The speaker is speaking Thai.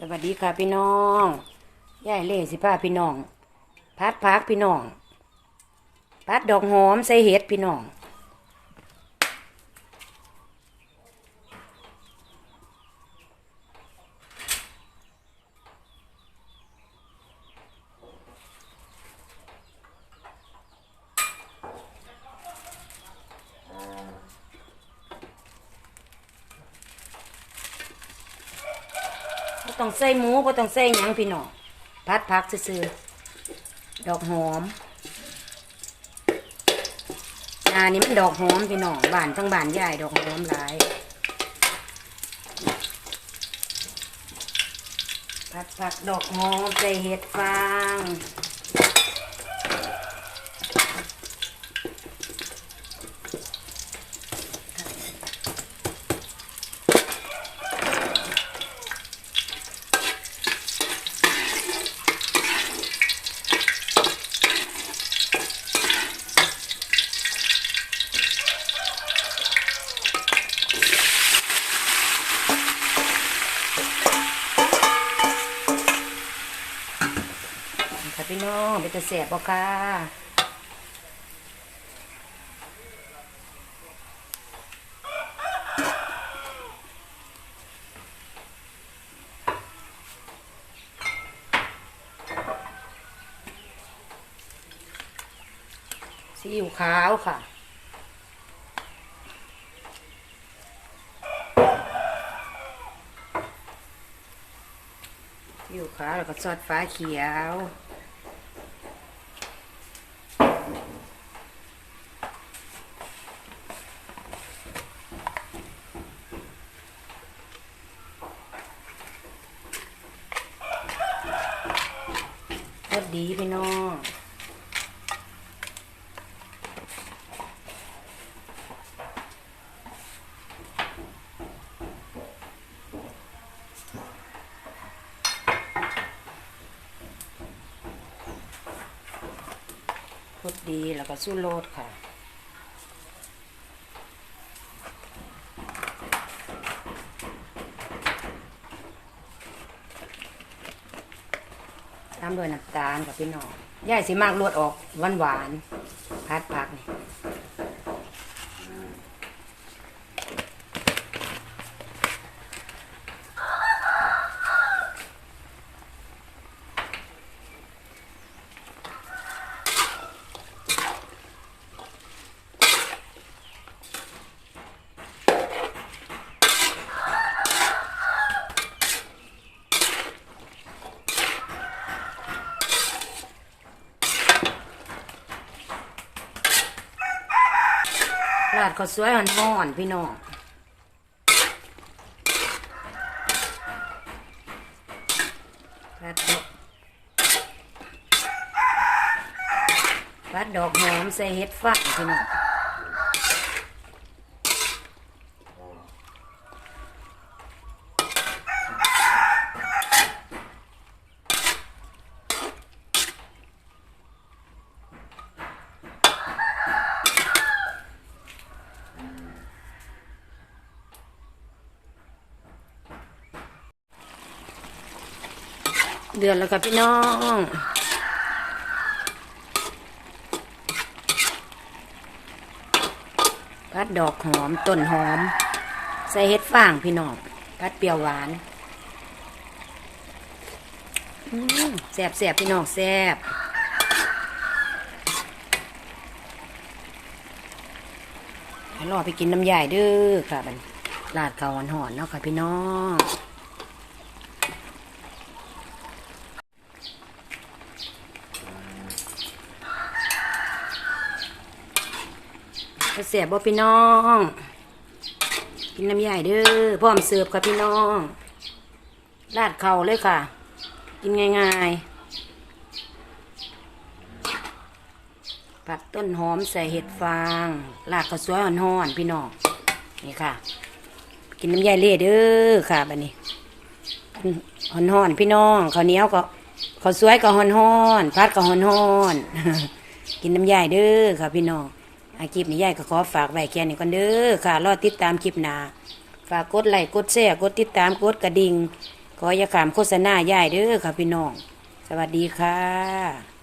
สวัสดีค่ะพี่น้องยายเล่สิพาพี่น้อง พัดพักพี่น้อง พัดดอกหอมใส่เห็ดพี่น้อง บ่ ต้องใส่หมูบ่ต้องใส่หยังพี่น้องพัดพักซื่อๆดอกหอมนานี้มันดอกหอมพี่น้องบานทั้งบานใหญ่ดอกหอมหลายพัดผักดอกหอมใส่เห็ดฟาง ค่ะ พี่น้องเป็นตะเสียบบ่ค่ะซีอิ๊วขาวค่ะซีอิ๊วขาแล้วก็ซอสฟ้าเขียว พอดีพี่น้องพดดีแล้วก็สู้โลดค่ะ ด้วยน้ำตาลกับพี่น้องยายสิมากรวดออกหวานหวานพัดผักนี่ ราดข้าวสวยห่อนๆพี่น้องพัดดอกพัดดอกหอมใส่เห็ดฟักพี่น้อง เดือนแล้วกับพี่น้องพัดดอกหอมต้นหอม ใส่เห็ดฟางพี่น้องพัดเปรี้ยวหวานแสบแสบพี่น้องแสบรอไปกินน้ำใหญ่เด้อค่ะบันลาดเขาวหอนๆเนาะค่ะพี่น้อง เสียบบ่พี่น้อง กินน้ำใหญ่เด้อพร้อมเสิร์ฟค่ะพี่น้องราดเข่าเลยค่ะ กินง่ายๆ ผัดต้นหอมใส่เห็ดฟางลาดข้าวสวยห่อนๆพี่น้อง นี่ค่ะ กินน้ำใหญ่เล่เด้อค่ะบัดนี้ห่อนๆพี่น้องข้าวเหนียวก็ข้าวสวยก็ห่อนๆผัดก็ห่อนๆกินน้ำใหญ่เด้อค่ะพี่น้อง อาคลิปนี้ยายก็ขอฝากไว้แค่นี้ก่อนเด้อค่ะ รอติดตามคลิปหน้าฝากกดไลค์กดแชร์กดติดตามกดกระดิ่งขออย่าขามโฆษณายายเด้อค่ะพี่น้อง สวัสดีค่ะ